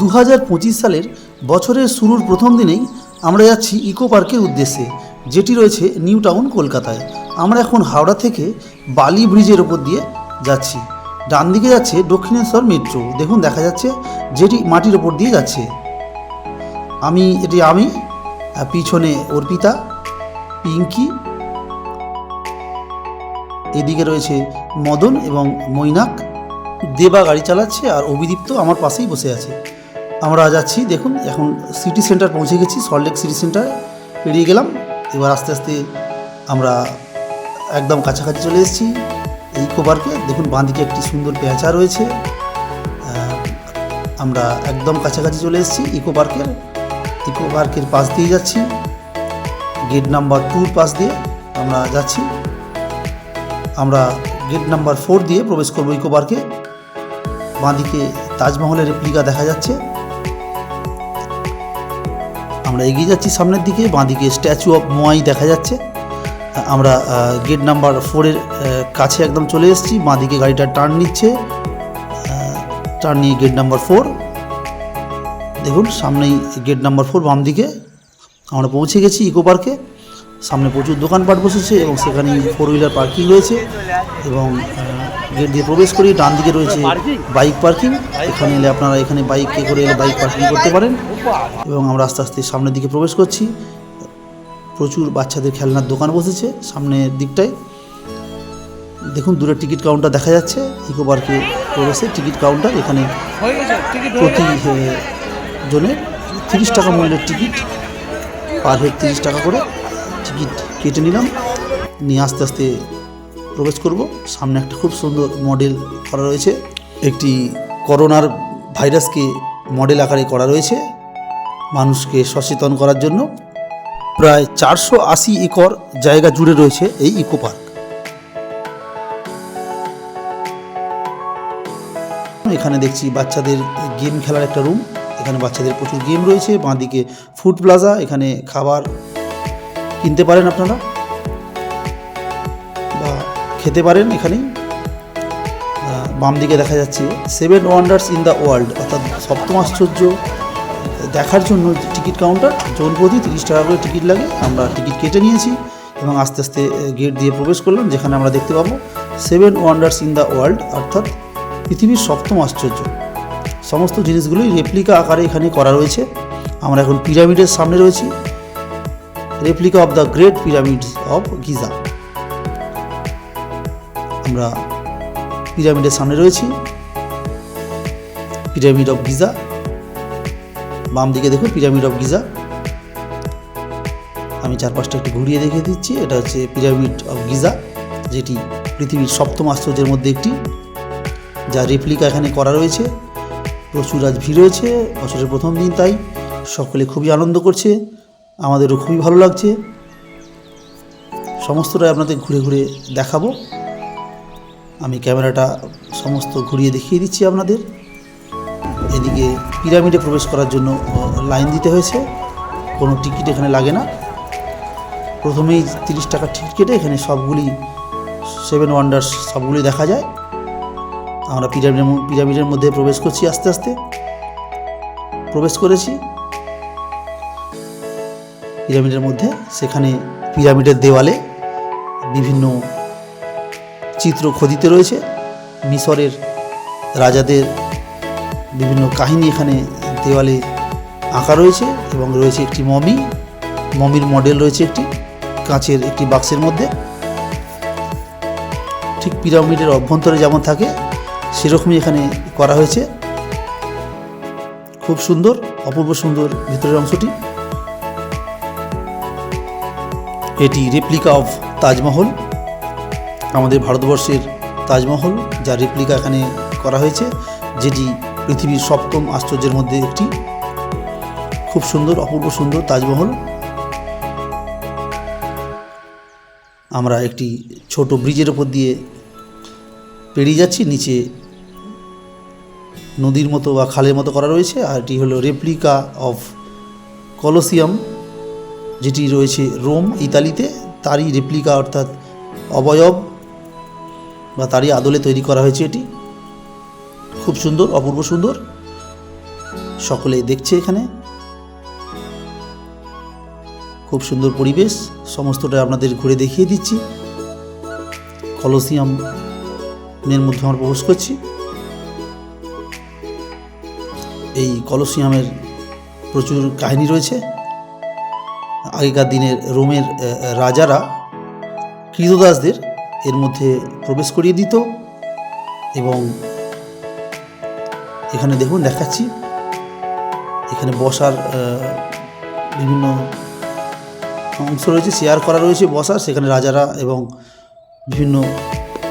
দু হাজার পঁচিশ সালের বছরের শুরুর প্রথম দিনেই আমরা যাচ্ছি ইকো পার্কের উদ্দেশ্যে, যেটি রয়েছে নিউ টাউন কলকাতায়। আমরা এখন হাওড়া থেকে বালি ব্রিজের ওপর দিয়ে যাচ্ছি। ডান দিকে যাচ্ছে দক্ষিণেশ্বর মেট্রো। দেখুন, দেখা যাচ্ছে যেটি মাটির ওপর দিয়ে যাচ্ছে। আমি, এটি আমি পিছনে অর্পিতা পিঙ্কি। এদিকে রয়েছে মদন এবং মৈনাক। দেবা গাড়ি চালাচ্ছে আর অভিদীপ্ত আমার পাশেই বসে আছে। আমরা যাচ্ছি, দেখুন, এখন সিটি সেন্টার পৌঁছে গেছি সল্টলেক সিটি সেন্টার পেরিয়ে গেলাম। এবার আস্তে আস্তে আমরা একদম কাছাকাছি চলে এসেছি ইকো পার্কে দেখুন, বাঁদিকে একটি সুন্দর পেঁচা রয়েছে। আমরা একদম কাছাকাছি চলে এসেছি ইকো পার্কের ইকো পার্কের পাশ দিয়ে যাচ্ছি গেট নাম্বার টুর পাশ দিয়ে আমরা যাচ্ছি। আমরা গেট নাম্বার ফোর দিয়ে প্রবেশ করব ইকো পার্কে বাঁদিকে তাজমহলের রেপ্লিকা দেখা যাচ্ছে। আমরা এগিয়ে যাচ্ছি সামনের দিকে, বাঁদিকে স্ট্যাচু অফ মোয়াই দেখা যাচ্ছে। আমরা গেট নাম্বার ফোরের কাছে একদম চলে এসেছি, বাঁদিকে গাড়িটা টার্ন নিচ্ছে। টার্ন নিয়ে গেট নাম্বার ফোর দেখুন, সামনেই গেট নাম্বার ফোর বাম দিকে আমরা পৌঁছে গেছি ইকো পার্কে সামনে প্রচুর দোকানপাট বসেছে এবং সেখানে ফোর হুইলার পার্কিং রয়েছে এবং গেট দিয়ে প্রবেশ করি ডান দিকে রয়েছে বাইক পার্কিং এখানে এলে আপনারা এখানে বাইকে করে এলে বাইক পার্কিং করতে পারেন। এবং আমরা আস্তে আস্তে সামনের দিকে প্রবেশ করছি। প্রচুর বাচ্চাদের খেলনার দোকান বসেছে সামনের দিকটায়। দেখুন দূরে টিকিট কাউন্টার দেখা যাচ্ছে। ইকো পার্কে প্রবেশে টিকিট কাউন্টার এখানে প্রতি জনের তিরিশ টাকা মূল্যের টিকিট পার হেড তিরিশ টাকা করে টিকিট কেটে নিলাম। নিয়ে আস্তে আস্তে প্রবেশ করব। সামনে একটা খুব সুন্দর মডেল করা রয়েছে। একটি করোনার ভাইরাসকে মডেল আকারে করা রয়েছে মানুষকে সচেতন করার জন্য। প্রায় চারশো আশি একর জায়গা জুড়ে রয়েছে এই ইকো পার্ক এখানে দেখছি বাচ্চাদের গেম খেলার একটা রুম এখানে বাচ্চাদের প্রচুর গেম রয়েছে। বাঁদিকে ফুড প্লাজা এখানে খাবার কিনতে পারেন আপনারা। খেতে পারেন এখানে। বাম দিকে দেখা যাচ্ছে seven wonders in the world অর্থাৎ সপ্তম আশ্চর্য দেখার জন্য টিকিট কাউন্টার। জন প্রতি তিরিশ টাকা করে টিকিট লাগে। আমরা টিকিট কেটে নিয়েছি এবং আস্তে আস্তে গেট দিয়ে প্রবেশ করলাম, যেখানে আমরা দেখতে পাবো seven wonders in the world অর্থাৎ পৃথিবীর সপ্তম আশ্চর্য। সমস্ত জিনিসগুলোই রেপ্লিকা আকারে এখানে করা রয়েছে। আমরা এখন পিরামিডের সামনে রয়েছি। Replica of the great pyramids of Giza আমরা পিরামিডের সামনে রয়েছি। পিরামিড অফ গিজা বাম দিকে দেখুন পিরামিড অফ গিজা আমি চারপাশটা একটু ঘুরিয়ে দেখিয়ে দিচ্ছি। এটা হচ্ছে পিরামিড অফ গিজা যেটি পৃথিবীর সপ্তম আশ্চর্যের মধ্যে একটি, যা রেপ্লিকা এখানে করা রয়েছে। প্রচুর আজ ভিড় রয়েছে, বছরের প্রথম দিন, তাই সকলে খুবই আনন্দ করছে। আমাদেরও খুবই ভালো লাগছে। সমস্তটাই আপনাদের ঘুরে ঘুরে দেখাবো। আমি ক্যামেরাটা সমস্ত ঘুরিয়ে দেখিয়ে দিচ্ছি আপনাদের। এদিকে পিরামিডে প্রবেশ করার জন্য লাইন দিতে হয়েছে। কোনো টিকিট এখানে লাগে না। প্রথমেই তিরিশ টাকার টিকিট কেটে এখানে সবগুলি সেভেন ওয়ান্ডার্স সবগুলি দেখা যায়। আমরা পিরামিডের পিরামিডের মধ্যে প্রবেশ করছি আস্তে আস্তে। প্রবেশ করেছি। পিরামিডের মধ্যে, সেখানে পিরামিডের দেওয়ালে বিভিন্ন চিত্র খোদিত রয়েছে। মিশরের রাজাদের বিভিন্ন কাহিনী এখানে দেওয়ালে আঁকা রয়েছে এবং রয়েছে একটি মমি। মমির মডেল রয়েছে একটি কাঁচের একটি বাক্সের মধ্যে। ঠিক পিরামিডের অভ্যন্তরে যেমন থাকে, সেরকমই এখানে করা হয়েছে। খুব সুন্দর, অপূর্ব সুন্দর ভিতরের অংশটি। এটি রেপ্লিকা অফ তাজমহল। আমাদের ভারতবর্ষের তাজমহল, যার রেপ্লিকা এখানে করা হয়েছে, যেটি পৃথিবীর সপ্তম আশ্চর্যের মধ্যে একটি। খুব সুন্দর, অপূর্ব সুন্দর তাজমহল। আমরা একটি ছোট ব্রিজের ওপর দিয়ে পেরিয়ে যাচ্ছি, নিচে নদীর মতো বা খালের মতো করা রয়েছে, আর এটি হলো রেপ্লিকা অফ কলোসিয়াম যেটি রয়েছে রোম, ইতালিতে। তারই রেপ্লিকা অর্থাৎ অবয়ব। বা তারই আদলে তৈরি করা হয়েছে এটি। খুব সুন্দর, অপূর্ব সুন্দর। সকলে দেখছে এখানে। খুব সুন্দর পরিবেশ, সমস্তটা আপনাদের ঘুরে দেখিয়ে দিচ্ছি। কলসিয়ামের মধ্যে আমরা প্রবেশ করছি। এই কলসিয়ামের প্রচুর কাহিনী রয়েছে। আগেকার দিনের রোমের রাজারা কৃতদাসদের এর মধ্যে প্রবেশ করিয়ে দিত এবং এখানে দেখুন, দেখাচ্ছি। এখানে বসার বিভিন্ন অংশ রয়েছে শেয়ার করা রয়েছে বসার, সেখানে রাজারা এবং বিভিন্ন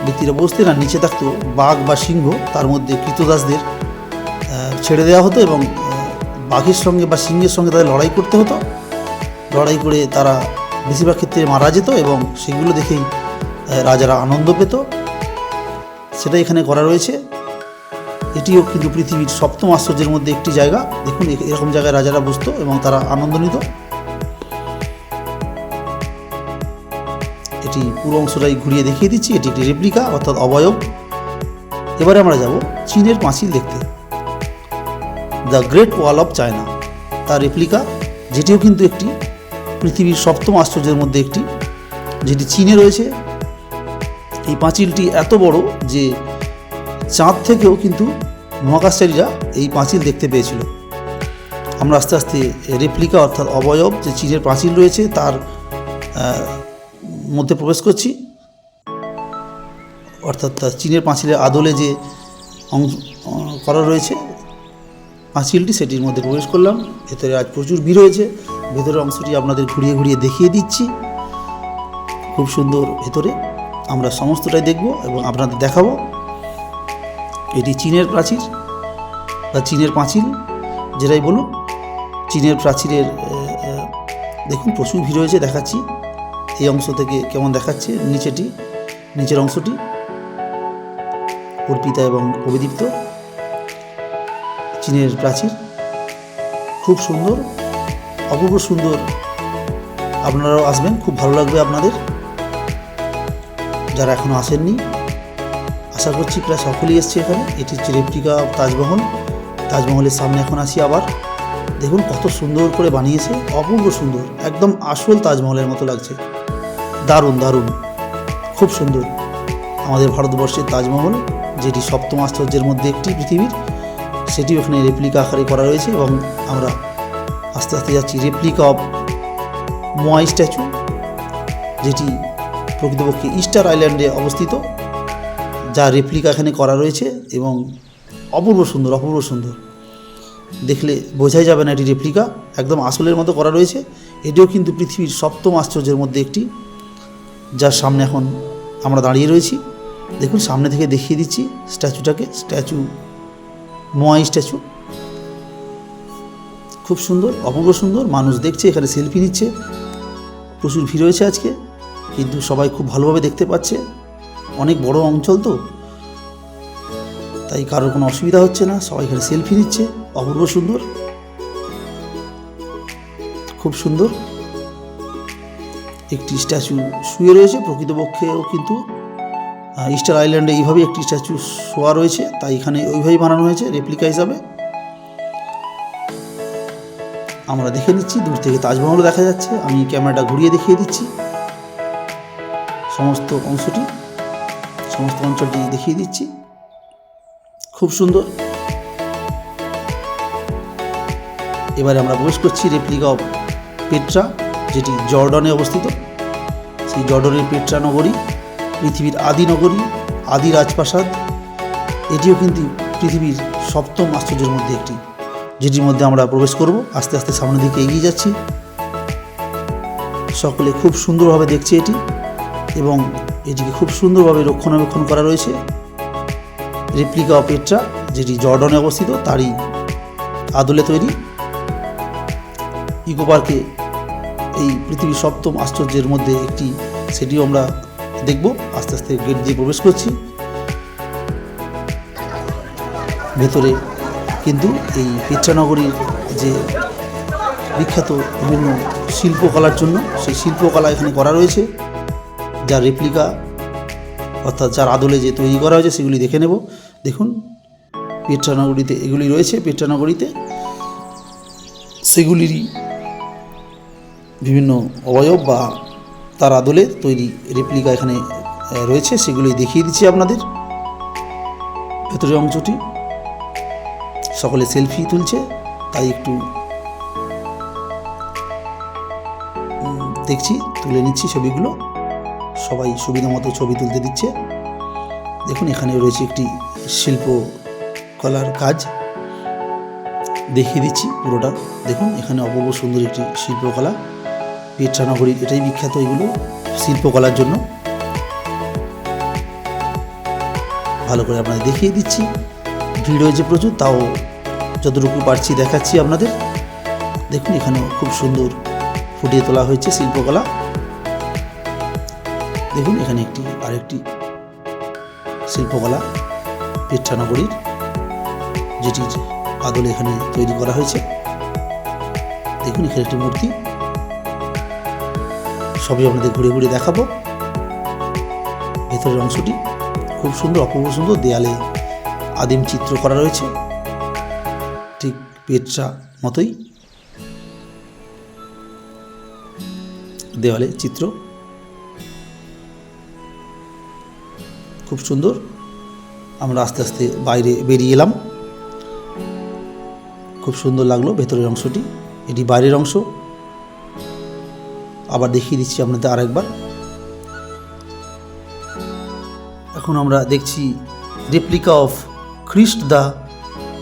ব্যক্তিরা বসতেন। আর নিচে থাকতো বাঘ বা সিংহ, তার মধ্যে কৃতদাসদের ছেড়ে দেওয়া হতো এবং বাঘের সঙ্গে বা সিংহের সঙ্গে তাদের লড়াই করতে হতো। লড়াই করে তারা বেশিরভাগ ক্ষেত্রে মারা যেত এবং সেগুলো দেখেই রাজারা আনন্দ পেত। সেটা এখানে করা রয়েছে। এটিও কিন্তু পৃথিবীর সপ্তম আশ্চর্যের মধ্যে একটি জায়গা। দেখুন এরকম জায়গায় রাজারা বসতো এবং তারা আনন্দ নিত। এটি পুরো অংশটাই ঘুরিয়ে দেখিয়ে দিচ্ছি। এটি একটি রেপ্লিকা অর্থাৎ অবয়ব। এবারে আমরা যাব চীনের পাঁচিল দেখতে। The great wall of China তার রেপ্লিকা যেটিও কিন্তু একটি পৃথিবীর সপ্তম আশ্চর্যের মধ্যে একটি, যেটি চীনে রয়েছে। এই পাঁচিলটি এত বড় যে চাঁদ থেকেও কিন্তু মহাকাশচারীরা এই পাঁচিল দেখতে পেয়েছিল। আমরা আস্তে আস্তে রেপ্লিকা অর্থাৎ অবয়ব যে চীনের পাঁচিল রয়েছে তার মধ্যে প্রবেশ করছি। অর্থাৎ চীনের পাঁচিলের আদলে যে অংশ করা রয়েছে পাঁচিলটি সেটির মধ্যে প্রবেশ করলাম। ভেতরে আজ প্রচুর ভিড় হয়েছে। ভেতরের অংশটি আপনাদের ঘুরিয়ে ঘুরিয়ে দেখিয়ে দিচ্ছি। খুব সুন্দর ভেতরে। আমরা সমস্তটাই দেখব এবং আপনাদের দেখাবো। এটি চীনের প্রাচীর বা চীনের পাঁচিল, যেটাই বলুন চীনের প্রাচীরের দেখুন প্রচুর ভিড় হয়েছে, দেখাচ্ছি। এই অংশ থেকে কেমন দেখাচ্ছে, নিচেটি, নিচের অংশটি। অর্পিতা এবং অভিদীপ্ত। চীনের প্রাচীর। খুব সুন্দর, অপূর্ব সুন্দর। আপনারাও আসবেন, খুব ভালো লাগবে আপনাদের। যারা এখনও আসেননি, আশা করছি প্রায় সকলেই এসছে এখানে। এটি হচ্ছে রেপ্লিকা তাজমহল। তাজমহলের সামনে এখন আসি আবার। দেখুন কত সুন্দর করে বানিয়েছে, অপূর্ব সুন্দর, একদম আসল তাজমহলের মতো লাগছে। দারুণ দারুণ, খুব সুন্দর। আমাদের ভারতবর্ষের তাজমহল, যেটি সপ্তম আশ্চর্যের মধ্যে একটি পৃথিবীর, সেটি ওখানে রেপ্লিকা আকারে করা রয়েছে এবং আমরা আস্তে আস্তে যাচ্ছি। রেপ্লিকা অফ মোয়াই স্ট্যাচু, যেটি প্রকৃতপক্ষে ইস্টার আইল্যান্ডে অবস্থিত, যা রেপ্লিকা এখানে করা রয়েছে এবং অপূর্ব সুন্দর অপূর্ব সুন্দর। দেখলে বোঝাই যাবে না এটি রেপ্লিকা একদম আসলের মতো করা রয়েছে। এটিও কিন্তু পৃথিবীর সপ্তম আশ্চর্যের মধ্যে একটি, যার সামনে এখন আমরা দাঁড়িয়ে রয়েছি। দেখুন, সামনে থেকে দেখিয়ে দিচ্ছি স্ট্যাচুটাকে, স্ট্যাচু মোয়াই স্ট্যাচু। খুব সুন্দর, অপূর্ব সুন্দর, মানুষ দেখছে, এখানে সেলফি নিচ্ছে। প্রচুর ভিড় হয়েছে আজকে। কিন্তু সবাই খুব ভালোভাবে দেখতে পাচ্ছে। অনেক বড় অঞ্চল তো। তাই কারোর কোনো অসুবিধা হচ্ছে না। সবাই এখানে সেলফি নিচ্ছে। অপূর্ব সুন্দর। খুব সুন্দর। একটি স্ট্যাচু শুয়ে রয়েছে। প্রকৃতপক্ষেও কিন্তু ইস্টার আইল্যান্ডে এইভাবেই একটি স্ট্যাচু শোয়া রয়েছে। তাই এখানে ওইভাবেই বানানো হয়েছে রেপ্লিকা হিসাবে। আমরা দেখে নিচ্ছি। দূর থেকে তাজমহলও দেখা যাচ্ছে। আমি ক্যামেরাটা ঘুরিয়ে দেখিয়ে দিচ্ছি। সমস্ত অংশটি, সমস্ত অঞ্চলটি দেখিয়ে দিচ্ছি। খুব সুন্দর। এবারে আমরা প্রবেশ করছি রেপ্লিকা অফ পেট্রা যেটি জর্ডনে অবস্থিত। সেই জর্ডনের পেট্রা নগরী, পৃথিবীর আদি নগরী, আদি রাজপ্রাসাদ। এটিও কিন্তু পৃথিবীর সপ্তম আশ্চর্যের মধ্যে একটি, যেটির মধ্যে আমরা প্রবেশ করব। আস্তে আস্তে সামনের দিকে এগিয়ে যাচ্ছি। সকলে খুব সুন্দরভাবে দেখছে এটি। এবং এটিকে খুব সুন্দরভাবে রক্ষণাবেক্ষণ করা রয়েছে। রেপ্লিকা অফ পেট্রা, যেটি জর্ডনে অবস্থিত, তারই আদলে তৈরি। ইকো পার্কে এই পৃথিবীর সপ্তম আশ্চর্যের মধ্যে একটি সেটিও আমরা দেখব। আস্তে আস্তে গেট দিয়ে প্রবেশ করছি। ভেতরে কিন্তু এই পেট্রানগরীর যে বিখ্যাত বিভিন্ন শিল্পকলার জন্য, সেই শিল্পকলা এখানে করা রয়েছে। যার রেপ্লিকা অর্থাৎ যার আদলে যে তৈরি করা হয়েছে সেগুলি দেখে নেব। দেখুন, পেট্রানগরীতে এগুলি রয়েছে, পেট্রানগরীতে সেগুলিরই বিভিন্ন অবয়ব বা তার আদলে তৈরি রেপ্লিকা এখানে রয়েছে, সেগুলি দেখিয়ে দিচ্ছি আপনাদের। ভেতরের অংশটি সকলে সেলফি তুলছে, তাই একটু দেখছি, তুলে নিচ্ছি ছবিগুলো। সবাই সুবিধা মতো ছবি তুলতে দিচ্ছে। দেখুন, এখানে রয়েছে একটি শিল্প কলার কাজ। দেখিয়ে দিচ্ছি পুরোটা। দেখুন, এখানে অপূর্ব সুন্দর একটি শিল্পকলা। পেট্রানগরীর এটাই বিখ্যাত এগুলো শিল্পকলার জন্য। ভালো করে আপনাদের দেখিয়ে দিচ্ছি। ভিড় হয়েছে প্রচুর, তাও যতটুকু পারছি দেখাচ্ছি আপনাদের। দেখুন, এখানেও খুব সুন্দর ফুটিয়ে তোলা হয়েছে শিল্পকলা। দেখুন, এখানে একটি, আরেকটি শিল্পকলা পেট্রানগরীর যেটির আদলে এখানে তৈরি করা হয়েছে। দেখুন, এখানে একটি মূর্তি। সবই আপনাদের ঘুরে ঘুরে দেখাবো। ভেতরের অংশটি খুব সুন্দর, অপূর্ব সুন্দর। দেয়ালে আদিম চিত্র করা রয়েছে। ঠিক পেট্রা মতোই। দেওয়ালে চিত্র খুব সুন্দর। আমরা আস্তে আস্তে বাইরে বেরিয়ে এলাম। খুব সুন্দর লাগল ভেতরের অংশটি। এটি বাইরের অংশ। আবার দেখিয়ে দিচ্ছি আপনাদের আরেকবার। এখন আমরা দেখছি replica of Christ the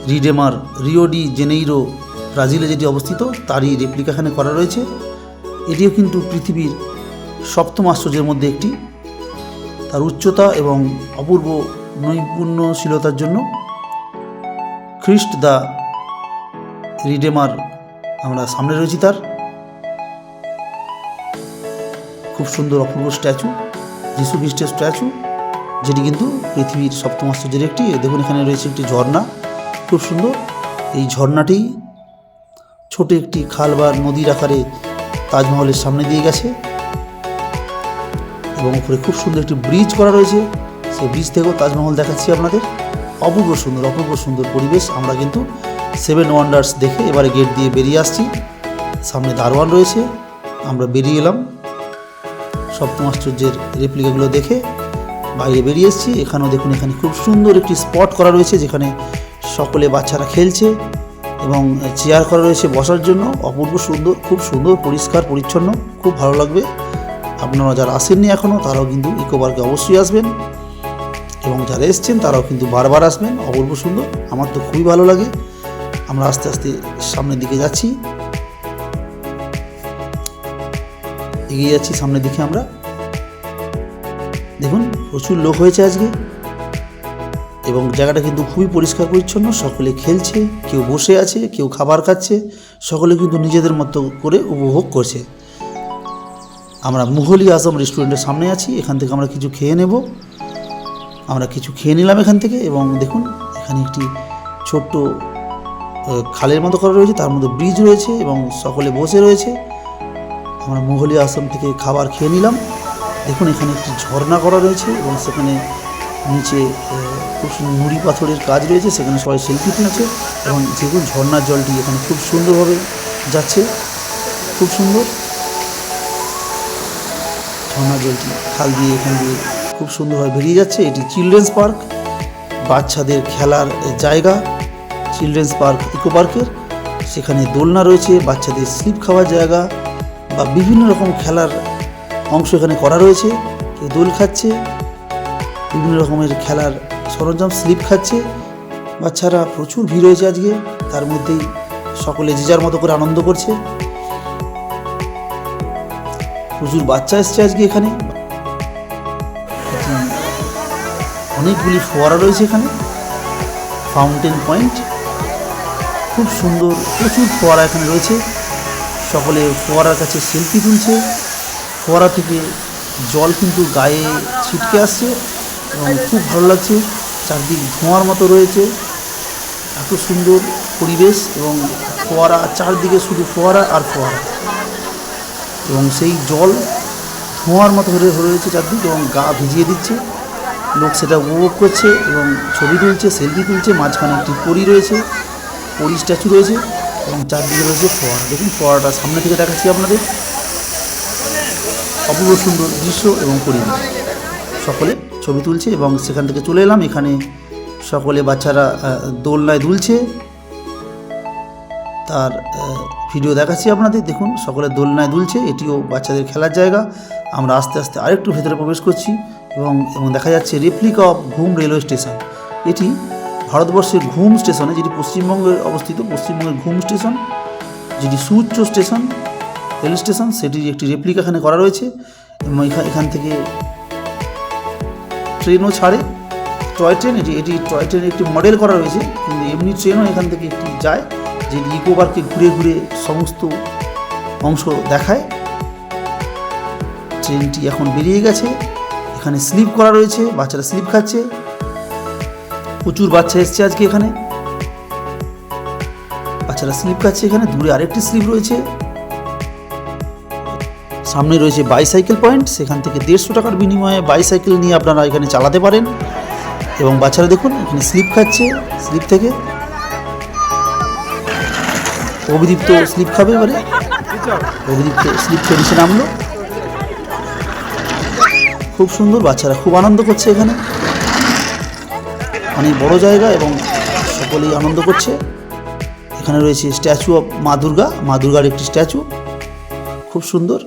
redeemer Rio de Janeiro ব্রাজিলে যেটি অবস্থিত, তারই রেপ্লিকা এখানে করা রয়েছে। এটিও কিন্তু পৃথিবীর সপ্তম আশ্চর্যের মধ্যে একটি। তার উচ্চতা এবং অপূর্ব নৈপুণ্যশীলতার জন্য খ্রিস্ট দ্য রিডেমার আমরা সামনে রয়েছি তার। খুব সুন্দর অপূর্ব স্ট্যাচু, যিশু খ্রিস্টের স্ট্যাচু, যেটি কিন্তু পৃথিবীর সপ্তম আশ্চর্যের একটি। দেখুন, এখানে রয়েছে একটি ঝর্ণা। খুব সুন্দর। এই ঝর্ণাটি ছোট একটি খাল বা নদীর আকারে তাজমহলের সামনে দিয়ে গেছে। এবং উপরে খুব সুন্দর একটি ব্রিজ করা রয়েছে। সেই ব্রিজ থেকেও তাজমহল দেখাচ্ছি আপনাদের। অপূর্ব সুন্দর অপূর্ব সুন্দর পরিবেশ। আমরা কিন্তু সেভেন ওয়ান্ডার্স দেখে এবারে গেট দিয়ে বেরিয়ে আসছি। সামনে দারোয়ান রয়েছে। আমরা বেরিয়ে এলাম। সপ্তম আশ্চর্যের রেপ্লিকাগুলো দেখে বাইরে বেরিয়ে এসেছি। এখানেও দেখুন, এখানে খুব সুন্দর একটি স্পট করা রয়েছে যেখানে সকলে বাচ্চারা খেলছে এবং চেয়ার করা রয়েছে বসার জন্য। অপূর্ব সুন্দর, খুব সুন্দর, পরিষ্কার, পরিচ্ছন্ন, খুব ভালো লাগবে। আপনারা যারা আসেননি এখনও, তারাও কিন্তু ইকো পার্কে অবশ্যই আসবেন। এবং যারা এসছেন, তারাও কিন্তু বারবার আসবেন। অপূর্ব সুন্দর। আমার তো খুবই ভালো লাগে। আমরা আস্তে আস্তে সামনের দিকে যাচ্ছি। এগিয়ে যাচ্ছি সামনের দিকে আমরা। দেখুন, প্রচুর লোক হয়েছে আজকে। এবং জায়গাটা কিন্তু খুবই পরিষ্কার পরিচ্ছন্ন। সকলে খেলছে, কেউ বসে আছে, কেউ খাবার খাচ্ছে। সকলে কিন্তু নিজেদের মতো করে উপভোগ করছে। আমরা মুঘলি আজম রেস্টুরেন্টের সামনে আছি, এখান থেকে আমরা কিছু খেয়ে নেব। আমরা কিছু খেয়ে নিলাম এখান থেকে এবং দেখুন, এখানে একটি ছোট্ট খালের মতো করা রয়েছে, তার মধ্যে ব্রিজ রয়েছে এবং সকলে বসে রয়েছে। আমরা মুঘলি আসাম থেকে খাবার খেয়ে নিলাম। দেখুন, এখানে একটি ঝর্ণা করা রয়েছে এবং সেখানে নিচে খুব সুন্দর নুড়ি পাথরের কাজ রয়েছে, সেখানে সবাই সেলফি তুলছে এবং দেখুন, ঝর্ণার জলটি এখানে খুব সুন্দরভাবে যাচ্ছে। খুব সুন্দর। ঝর্ণার জলটি খাল দিয়ে এখান দিয়ে খুব সুন্দরভাবে বেরিয়ে যাচ্ছে। এটি চিলড্রেন্স পার্ক। বাচ্চাদের খেলার জায়গা। চিলড্রেন্স পার্ক ইকো পার্কের। সেখানে দোলনা রয়েছে, বাচ্চাদের স্লিপ খাওয়ার জায়গা বা বিভিন্ন রকম খেলার অংশ এখানে করা রয়েছে। কেউ দোল খাচ্ছে, বিভিন্ন রকমের খেলার সরঞ্জাম স্লিপ খাচ্ছে। বাচ্চারা প্রচুর ভিড় হয়েছে আজকে। তার মধ্যেই সকলে যে যার মতো করে আনন্দ করছে। প্রচুর বাচ্চা এসছে আজকে এখানে? অনেকগুলি ফোয়ারা রয়েছে এখানে। ফাউন্টেন পয়েন্ট খুব সুন্দর, প্রচুর ফোয়ারা এখানে রয়েছে। সকলে ফোয়ারার কাছে সেলফি তুলছে। ফোয়ারা থেকে জল কিন্তু গায়ে ছিটকে আসছে এবং খুব ভালো লাগছে। চারদিক ধোঁয়ার মতো রয়েছে। এত সুন্দর পরিবেশ এবং ফোয়ারা, চারদিকে শুধু ফোয়ারা আর ফোয়ারা। এবং সেই জল ধোঁয়ার মতো হয়ে রয়েছে চারদিক এবং গা ভিজিয়ে দিচ্ছে। লোক সেটা উপভোগ করছে এবং ছবি তুলছে সেলফি তুলছে, মাঝখানে একটি পরি রয়েছে, পরি স্ট্যাচু রয়েছে এবং চারদিকে রয়েছে ফোয়ারা। দেখুন ফোয়ারাটা সামনে থেকে দেখাচ্ছি আপনাদের। অপূর্ব সুন্দর দৃশ্য এবং পরিবেশ। সকলে ছবি তুলছে এবং সেখান থেকে চলে এলাম। এখানে সকলে বাচ্চারা দোলনায় দুলছে। তার ভিডিও দেখাচ্ছি আপনাদের। দেখুন সকলে দোলনায় দুলছে, এটিও বাচ্চাদের খেলার জায়গা। আমরা আস্তে আস্তে আরেকটু ভেতরে প্রবেশ করছি এবং এবং দেখা যাচ্ছে replica of Ghum railway station এটি ভারতবর্ষের ঘুম স্টেশনে যেটি পশ্চিমবঙ্গে অবস্থিত, পশ্চিমবঙ্গের ঘুম স্টেশন যেটি সুউচ্চ স্টেশন রেল স্টেশন সেটির একটি রেপ্লিকা এখানে করা রয়েছে। এবং এখা- এখান থেকে ট্রেনও ছাড়ে। টয় ট্রেন এটি এটি টয় ট্রেনের একটি মডেল করা রয়েছে, কিন্তু এমনি ট্রেনও এখান থেকে একটি যায়। যেটি ইকো পার্কে ঘুরে ঘুরে সমস্ত অংশ দেখায়। ট্রেনটি এখন বেরিয়ে গেছে। এখানে স্লিপ করা রয়েছে, বাচ্চারা স্লিপ খাচ্ছে। প্রচুর বাচ্চা এসছে আজকে এখানে। বাচ্চারা স্লিপ খাচ্ছে এখানে। দূরে আরেকটি স্লিপ রয়েছে। সামনে রয়েছে বাইসাইকেল পয়েন্ট সেখান থেকে দেড়শো টাকার বিনিময়ে বাইসাইকেল নিয়ে আপনারা এখানে চালাতে পারেন। এবং বাচ্চারা দেখুন, এখানে স্লিপ খাচ্ছে। স্লিপ থেকে অভিদীপ্ত স্লিপ খাবে এবারে? অভিদীপ্ত স্লিপ খেয়ে নিচে নামলো। খুব সুন্দর বাচ্চারা, খুব আনন্দ করছে এখানে। অনেক বড় জায়গা এবং সকলেই আনন্দ করছে। এখানে রয়েছে স্ট্যাচু অফ মা দুর্গা। মা দুর্গার একটি স্ট্যাচু। খুব সুন্দর।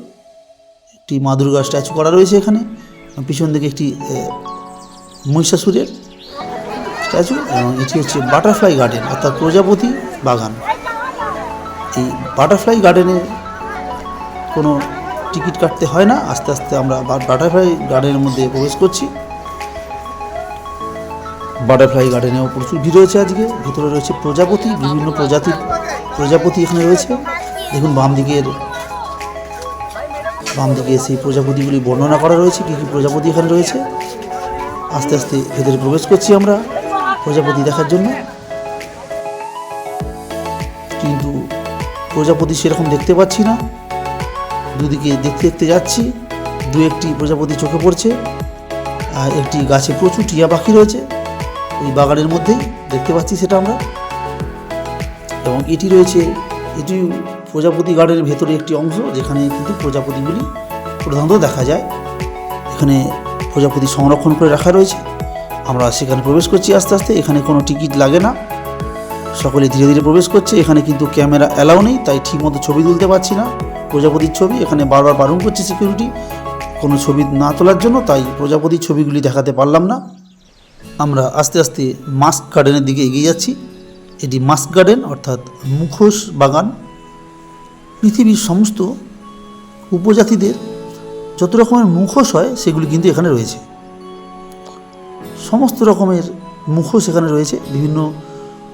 একটি মা দুর্গার স্ট্যাচু করা রয়েছে এখানে। পিছন দিকে একটি মহিষাসুরের স্ট্যাচু। এবং এটি হচ্ছে বাটারফ্লাই গার্ডেন, অর্থাৎ প্রজাপতি বাগান। এই বাটারফ্লাই গার্ডেনে কোনো টিকিট কাটতে হয় না। আস্তে আস্তে আমরা বাটারফ্লাই গার্ডেনের মধ্যে প্রবেশ করছি। বাটারফ্লাই গার্ডেনেও প্রচুর ভিড় রয়েছে আজকে। ভিতরে রয়েছে প্রজাপতি, বিভিন্ন প্রজাতির প্রজাপতি এখানে রয়েছে। দেখুন বাম দিকের বাম দিকে সেই প্রজাপতিগুলি বর্ণনা করা রয়েছে, কী কী প্রজাপতি এখানে রয়েছে। আস্তে আস্তে ভেতরে প্রবেশ করছি আমরা প্রজাপতি দেখার জন্য। কিন্তু প্রজাপতি সেরকম দেখতে পাচ্ছি না। দুদিকে দেখতে দেখতে যাচ্ছি, দু একটি প্রজাপতি চোখে পড়ছে, আর একটি গাছে প্রচুর টিয়া পাখি রয়েছে। ওই বাগানের মধ্যেই দেখতে পাচ্ছি সেটা আমরা। এবং এটি রয়েছে, এটি প্রজাপতি গার্ডেনের ভেতরে একটি অংশ, যেখানে কিন্তু প্রজাপতিগুলি প্রধানত দেখা যায়। এখানে প্রজাপতি সংরক্ষণ করে রাখা রয়েছে। আমরা সেখানে প্রবেশ করছি আস্তে আস্তে, এখানে কোনো টিকিট লাগে না। সকলে ধীরে ধীরে প্রবেশ করছে। এখানে কিন্তু ক্যামেরা অ্যালাউ নেই, তাই ঠিকমতো ছবি তুলতে পারছি না। প্রজাপতির ছবি, এখানে বারবার বারণ করছে সিকিউরিটি কোনো ছবি না তোলার জন্য, তাই প্রজাপতির ছবিগুলি দেখাতে পারলাম না। আমরা আস্তে আস্তে মাস্ক গার্ডেনের দিকে এগিয়ে যাচ্ছি। এটি মাস্ক গার্ডেন, অর্থাৎ মুখোশ বাগান। পৃথিবীর সমস্ত উপজাতিদের যত রকমের মুখোশ হয়, সেগুলি কিন্তু এখানে রয়েছে। সমস্ত রকমের মুখোশ এখানে রয়েছে। বিভিন্ন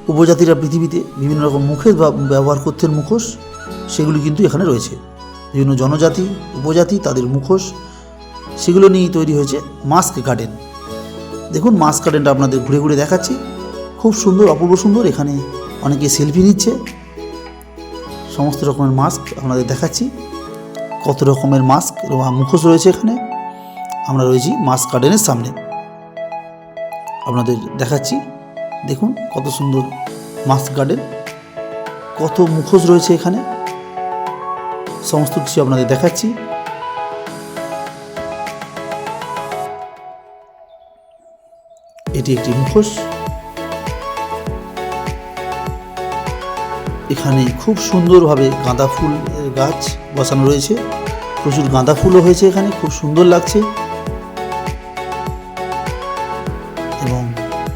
উপজাতিরা পৃথিবীতে বিভিন্ন রকম মুখের ব্যবহার করতেন মুখোশ, সেগুলি কিন্তু এখানে রয়েছে। বিভিন্ন জনজাতি, উপজাতি, তাদের মুখোশ, সেগুলো নিয়েই তৈরি হয়েছে মাস্ক গার্ডেন। দেখুন, মাস্ক গার্ডেনটা আপনাদের ঘুরে ঘুরে দেখাচ্ছি। খুব সুন্দর, অপূর্ব সুন্দর, এখানে অনেকে সেলফি নিচ্ছে। সমস্ত রকমের মাস্ক আপনাদের দেখাচ্ছি। কত রকমের মাস্ক মুখোশ রয়েছে এখানে। আমরা রয়েছি মাস্ক গার্ডেনের সামনে। আপনাদের দেখাচ্ছি। দেখুন কত সুন্দর মাস্ক গার্ডেন, কত মুখোশ রয়েছে এখানে। সমস্ত কিছু আপনাদের দেখাচ্ছি। এটি একটি মুখোশ। এখানে খুব সুন্দরভাবে গাঁদা ফুল গাছ বসানো রয়েছে। প্রচুর গাঁদা ফুলও হয়েছে এখানে, খুব সুন্দর লাগছে।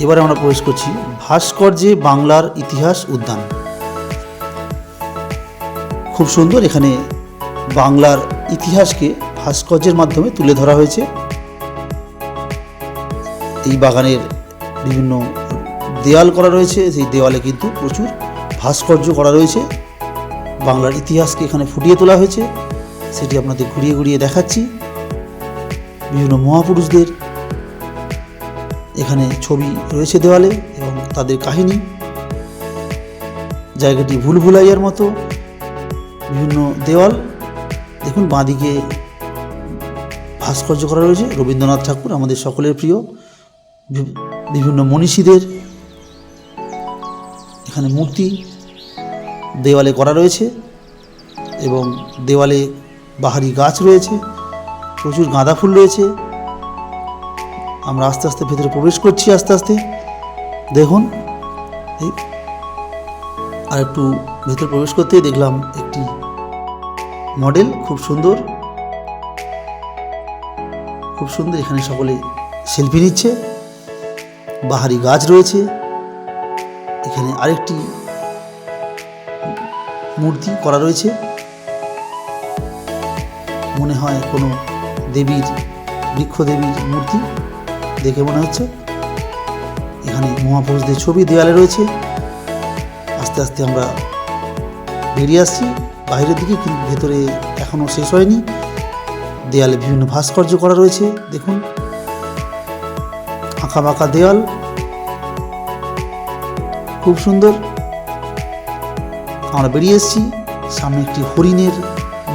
এবারে আমরা প্রবেশ করছি ভাস্কর্যে বাংলার ইতিহাস উদ্যান। খুব সুন্দর এখানে বাংলার ইতিহাসকে ভাস্কর্যের মাধ্যমে তুলে ধরা হয়েছে। এই বাগানের বিভিন্ন দেয়াল করা রয়েছে, সেই দেওয়ালে কিন্তু প্রচুর ভাস্কর্য করা রয়েছে। বাংলার ইতিহাসকে এখানে ফুটিয়ে তোলা হয়েছে, সেটি আপনাদের ঘুরিয়ে ঘুরিয়ে দেখাচ্ছি। বিভিন্ন মহাপুরুষদের এখানে ছবি রয়েছে দেওয়ালে এবং তাদের কাহিনী। জায়গাটি ভুল ভুলাইয়ার মতো, বিভিন্ন দেওয়াল। দেখুন, বাঁদিকে ভাস্কর্য করা রয়েছে। রবীন্দ্রনাথ ঠাকুর, আমাদের সকলের প্রিয় বিভিন্ন মনীষীদের এখানে মূর্তি দেওয়ালে করা রয়েছে এবং দেওয়ালে বাহারি গাছ রয়েছে। প্রচুর গাঁদা ফুল রয়েছে। আমরা আস্তে আস্তে ভেতরে প্রবেশ করছি, আস্তে আস্তে। দেখুন, এই আর একটু ভেতরে প্রবেশ করতেই দেখলাম একটি মডেল খুব সুন্দর। খুব সুন্দর, এখানে সকলে সেলফি নিচ্ছে। বাহারি গাছ রয়েছে। এখানে আরেকটি মূর্তি করা রয়েছে। মনে হয় কোনো দেবীর বৃক্ষ দেবীর মূর্তি। দেখে মনে হচ্ছে এখানে মহাপুরুষদের ছবি দেওয়ালে রয়েছে। আস্তে আস্তে আমরা বেরিয়ে আসছি। বাইরের দিকে কিন্তু ভেতরে এখনও শেষ হয়নি। দেয়ালে বিভিন্ন ভাস্কর্য করা রয়েছে, দেখুন। আঁকা বাঁকা দেওয়াল খুব সুন্দর। আমরা বেরিয়ে এসেছি। সামনে একটি হরিণের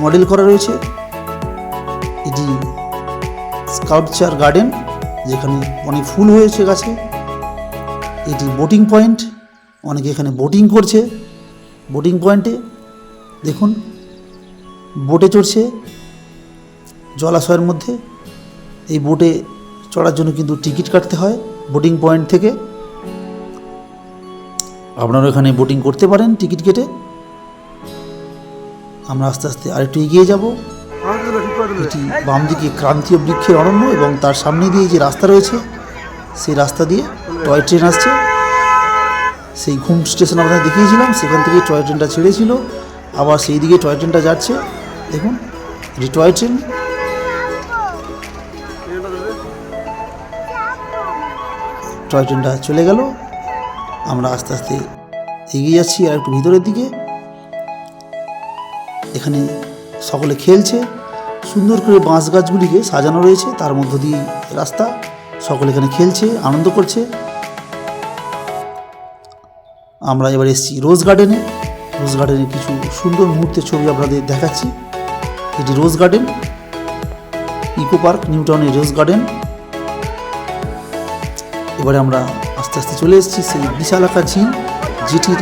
মডেল করা রয়েছে। এটি স্কাউটচার গার্ডেন। যেখানে অনেক ফুল হয়েছে গাছে। এটি বোটিং পয়েন্ট অনেকে এখানে বোটিং করছে। বোটিং পয়েন্টে দেখুন বোটে চড়ছে। জলাশয়ের মধ্যে এই বোটে চড়ার জন্য কিন্তু টিকিট কাটতে হয় বোটিং পয়েন্ট থেকে। আপনারা এখানে বোটিং করতে পারেন টিকিট কেটে। আমরা আস্তে আস্তে আরেকটু এগিয়ে যাব। এটি বাম দিকে ক্রান্তীয় বৃক্ষের অরণ্য এবং তার সামনে দিয়ে যে রাস্তা রয়েছে, সেই রাস্তা দিয়ে টয় ট্রেন আসছে। সেই ঘুম স্টেশন আপনাদের দেখিয়েছিলাম, সেখান থেকে টয় ট্রেনটা ছেড়েছিল, আবার সেই দিকে টয় ট্রেনটা যাচ্ছে। দেখুন, এটি টয় ট্রেন। টয় ট্রেনটা চলে গেল। আমরা আস্তে আস্তে এগিয়ে যাচ্ছি আর একটু ভিতরের দিকে। এখানে সকলে খেলছে। সুন্দর করে বাঁশ গাছগুলিকে সাজানো রয়েছে। তার মধ্য দিয়ে রাস্তা, সকলে এখানে খেলছে, আনন্দ করছে। আমরা এবার এসেছি রোজ গার্ডেনে। রোজ গার্ডেনে কিছু সুন্দর মুহূর্তের ছবি আপনাদের দেখাচ্ছি। এটি রোজ গার্ডেন, ইকো পার্ক, নিউটাউনের রোজ গার্ডেন। এবারে আমরা আস্তে আস্তে চলে এসেছি সেই বিশালাকা ঝিল, যেটির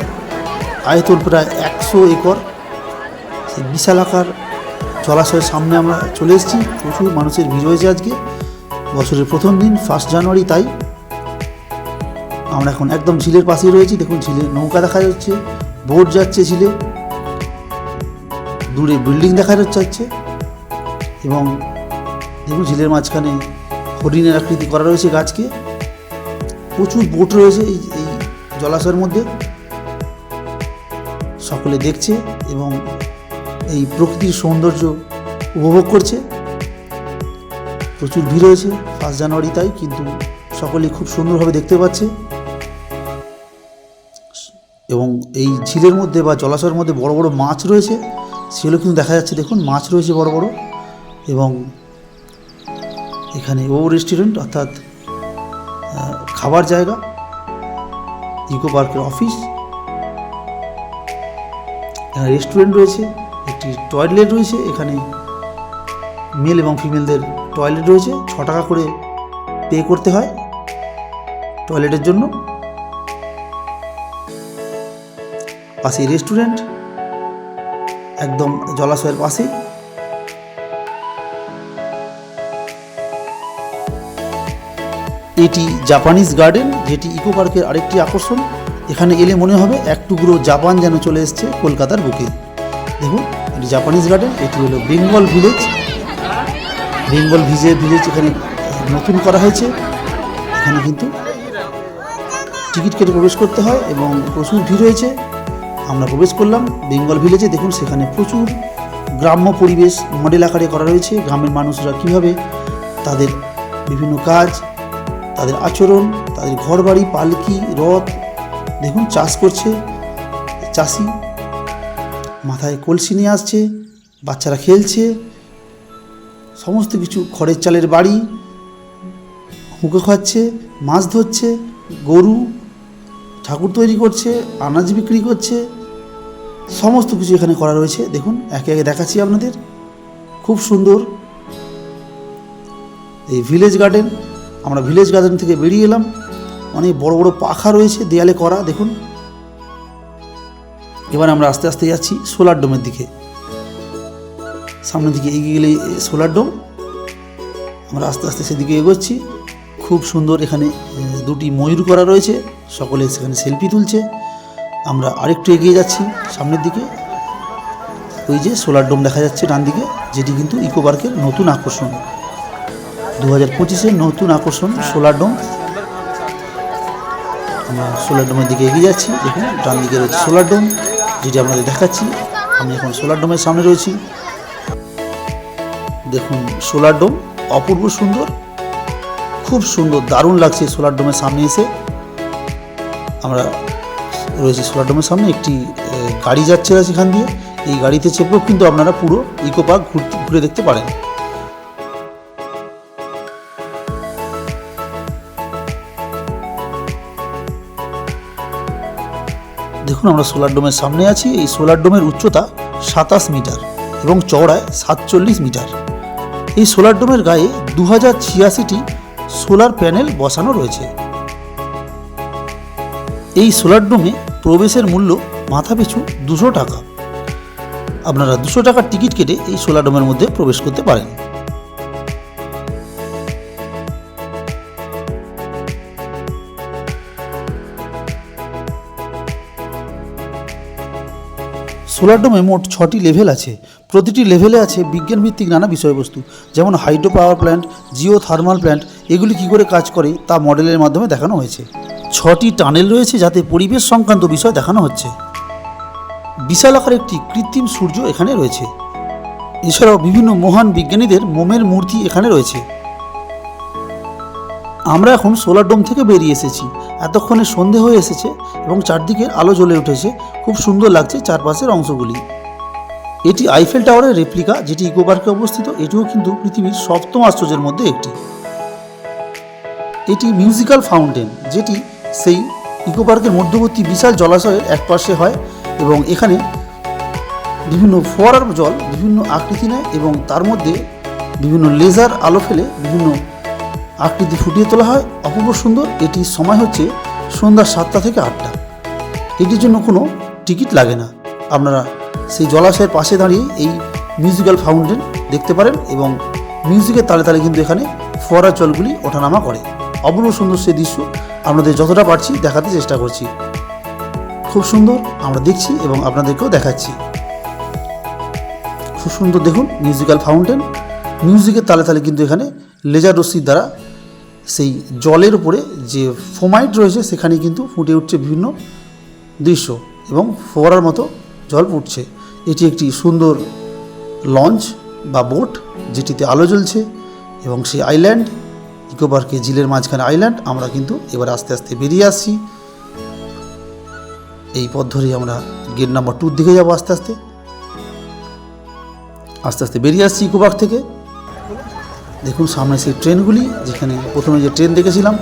আয়তন প্রায় একশো একর। সেই বিশালাকার জলাশয়ের সামনে আমরা চলে এসেছি। প্রচুর মানুষের ভিড় হয়েছে আজকে। বছরের প্রথম দিন ফার্স্ট জানুয়ারি তাই। আমরা এখন একদম ঝিলের পাশেই রয়েছি। দেখুন ঝিলে নৌকা দেখা যাচ্ছে। বোট যাচ্ছে ঝিলে। দূরে বিল্ডিং দেখা যাচ্ছে। এবং দেখুন, ঝিলের মাঝখানে হরিণের আকৃতি করা রয়েছে গাছকে। প্রচুর বোট রয়েছে এই এই জলাশয়ের মধ্যে। সকলে দেখছে এবং এই প্রকৃতির সৌন্দর্য উপভোগ করছে। প্রচুর ভিড় হয়েছে ফার্স্ট জানুয়ারি তাই, কিন্তু সকলেই খুব সুন্দরভাবে দেখতে পাচ্ছে। এবং এই ঝিলের মধ্যে বা জলাশয়ের মধ্যে বড় বড় মাছ রয়েছে, সেগুলো কিন্তু দেখা যাচ্ছে। দেখুন, মাছ রয়েছে বড় বড়। এবং এখানে ও রেস্টুরেন্ট, অর্থাৎ খাবার জায়গা, ইকো পার্কের অফিস। এখানে রেস্টুরেন্ট রয়েছে। একটি টয়লেট রয়েছে, এখানে মেল এবং ফিমেলদের টয়লেট রয়েছে। ছ টাকা করে পে করতে হয় টয়লেটের জন্য। পাশে রেস্টুরেন্ট একদম জলাশয়ের পাশেই। এটি জাপানিজ গার্ডেন যেটি ইকো পার্কের আরেকটি আকর্ষণ। এখানে এলে মনে হবে এক টুকরো জাপান যেন চলে এসছে কলকাতার বুকে। দেখুন, এটি জাপানিজ গার্ডেন এটি হলো বেঙ্গল ভিলেজ বেঙ্গল ভিজে ভিলেজ এখানে নতুন করা হয়েছে। এখানে কিন্তু টিকিট কেটে প্রবেশ করতে হয় এবং প্রচুর ভিড় হয়েছে আমরা প্রবেশ করলাম বেঙ্গল ভিলেজে দেখুন, সেখানে প্রচুর গ্রাম্য পরিবেশ মডেল আকারে করা রয়েছে। গ্রামের মানুষরা কীভাবে তাদের বিভিন্ন কাজ, তাদের আচরণ, তাদের ঘরবাড়ি, পালকি, রথ, দেখুন, চাষ করছে চাষি। মাথায় কলসি নিয়ে আসছে, বাচ্চারা খেলছে, সমস্ত কিছু, খড়ের চালের বাড়ি হুঁকে খাচ্ছে, মাছ ধরছে, গরু, ঠাকুর তৈরি করছে, আনাজ বিক্রি করছে, সমস্ত কিছু এখানে করা রয়েছে। দেখুন, একে একে দেখাচ্ছি আপনাদের। খুব সুন্দর। এই ভিলেজ গার্ডেন আমরা ভিলেজ গার্ডেন থেকে বেরিয়ে এলাম। অনেক বড় বড় পাখা রয়েছে, দেয়ালে করা, দেখুন। এবার আমরা আস্তে আস্তে যাচ্ছি সোলার ডোমের দিকে। সামনের দিকে এগিয়ে গেলে সোলার ডোম। আমরা আস্তে আস্তে সেদিকে এগোচ্ছি। খুব সুন্দর এখানে দুটি ময়ূর করা রয়েছে। সকলে সেখানে সেলফি তুলছে। আমরা আরেকটু এগিয়ে যাচ্ছি সামনের দিকে। ওই যে সোলার ডোম দেখা যাচ্ছে ডান দিকে, যেটি কিন্তু ইকো পার্কের নতুন আকর্ষণ। দু হাজার পঁচিশের নতুন আকর্ষণ সোলার ডোম। আমরা সোলার ডোমের দিকে এগিয়ে যাচ্ছি। দেখুন, ডান দিকে রয়েছে সোলার ডোম। যেটি আপনাদের দেখাচ্ছি, আমি এখন সোলার ডোমের সামনে রয়েছি। দেখুন, সোলার ডোম অপূর্ব সুন্দর, খুব সুন্দর, দারুণ লাগছে সোলার ডোমের সামনে এসে। আমরা রয়েছে সোলার ডোমের সামনে, একটি গাড়ি যাচ্ছে সেখান দিয়ে। এই গাড়িতে চেপেও কিন্তু আপনারা পুরো ইকো পার্ক ঘুরতে, ঘুরে দেখতে পারেন। দেখুন, আমরা সোলার ডোমের সামনে আছি। এই সোলার ডোমের উচ্চতা সাতাশ মিটার এবং চওড়ায় সাতচল্লিশ মিটার। এই সোলার ডোমের গায়ে দু হাজার ছিয়াশিটি সোলার প্যানেল বসানো রয়েছে। এই সোলার ডোমে প্রবেশের মূল্য মাথাপিছু দুশো টাকা। আপনারা দুশো টাকার টিকিট কেটে এই সোলার ডোমের মধ্যে প্রবেশ করতে পারেন। সোলার ডোমে মোট ছটি লেভেল আছে। প্রতিটি লেভেলে আছে বিজ্ঞানভিত্তিক নানা বিষয়বস্তু, যেমন hydro power plant geothermal plant এগুলি কী করে কাজ করে তা মডেলের মাধ্যমে দেখানো হয়েছে। ছটি টানেল রয়েছে যাতে পরিবেশ সংক্রান্ত বিষয় দেখানো হচ্ছে। বিশাল আকার একটি কৃত্রিম সূর্য এখানে রয়েছে। এছাড়াও বিভিন্ন মহান বিজ্ঞানীদের মোমের মূর্তি এখানে রয়েছে। আমরা এখন সোলার ডোম থেকে বেরিয়ে এসেছি। এতক্ষণে সন্ধে হয়ে এসেছে এবং চারদিকে আলো জ্বলে উঠেছে। খুব সুন্দর লাগছে চারপাশের অংশগুলি। এটি আইফেল টাওয়ারের রেপ্লিকা, যেটি ইকো পার্কে অবস্থিত। এটিও কিন্তু পৃথিবীর সপ্তম আশ্চর্যের মধ্যে একটি। এটি মিউজিক্যাল ফাউন্টেন, যেটি সেই ইকো পার্কের মধ্যবর্তী বিশাল জলাশয়ের এক পাশে হয় এবং এখানে বিভিন্ন ফোয়ারার জল, বিভিন্ন আকৃতি নেয় এবং তার মধ্যে বিভিন্ন লেজার আলো ফেলে বিভিন্ন আকৃতি ফুটিয়ে তোলা হয়। অপূর্ব সুন্দর। এটির সময় হচ্ছে সন্ধ্যা সাতটা থেকে আটটা। এটির জন্য কোনো টিকিট লাগে না। আপনারা সেই জলাশয়ের পাশে দাঁড়িয়ে এই মিউজিক্যাল ফাউন্টেন দেখতে পারেন এবং মিউজিকের তালে তালে কিন্তু এখানে ফোয়ারা জলগুলি ওঠানামা করে। অপূর্ব সুন্দর সেই দৃশ্য আপনাদের যতটা পারছি দেখাতে চেষ্টা করছি। খুব সুন্দর আমরা দেখছি এবং আপনাদেরকেও দেখাচ্ছি। খুব সুন্দর দেখুন মিউজিক্যাল ফাউন্টেন। মিউজিকের তালে তালে কিন্তু এখানে লেজার রশ্মির দ্বারা সেই জলের উপরে যে ফোমাইট রয়েছে সেখানে কিন্তু ফুটে উঠছে বিভিন্ন দৃশ্য এবং ফোয়ারার মতো জল ফুটছে। এটি একটি সুন্দর লঞ্চ বা বোট যেটিতে আলো জ্বলছে এবং সেই আইল্যান্ড ইকো পার্কে ঝিলের মাঝখানে আইল্যান্ড, আমরা কিন্তু এবার আস্তে আস্তে বেরিয়ে আসছি। এই পথ ধরেই আমরা গেট নাম্বার টুর দিকে যাব আস্তে আস্তে। আস্তে আস্তে বেরিয়ে আসছি ইকো পার্ক থেকে। দেখুন সামনে সেই ট্রেনগুলি, যেখানে প্রথমে যে ট্রেন দেখেছিলাম,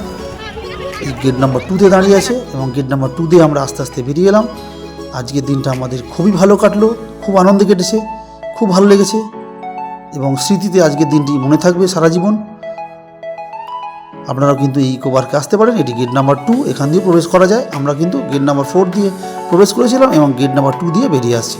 এই গেট নাম্বার টুতে দাঁড়িয়ে আছে এবং গেট নাম্বার টু দিয়ে আমরা আস্তে আস্তে বেরিয়ে এলাম। আজকের দিনটা আমাদের খুবই ভালো কাটলো, খুব আনন্দে কেটেছে, খুব ভালো লেগেছে এবং স্মৃতিতে আজকের দিনটি মনে থাকবে সারা জীবন। আপনারাও কিন্তু এই ইকো পার্কে আসতে পারেন, এটি গেট নাম্বার টু এখান দিয়ে প্রবেশ করা যায়। আমরা কিন্তু গেট নাম্বার ফোর দিয়ে প্রবেশ করেছিলাম এবং গেট নাম্বার টু দিয়ে বেরিয়ে আসছি।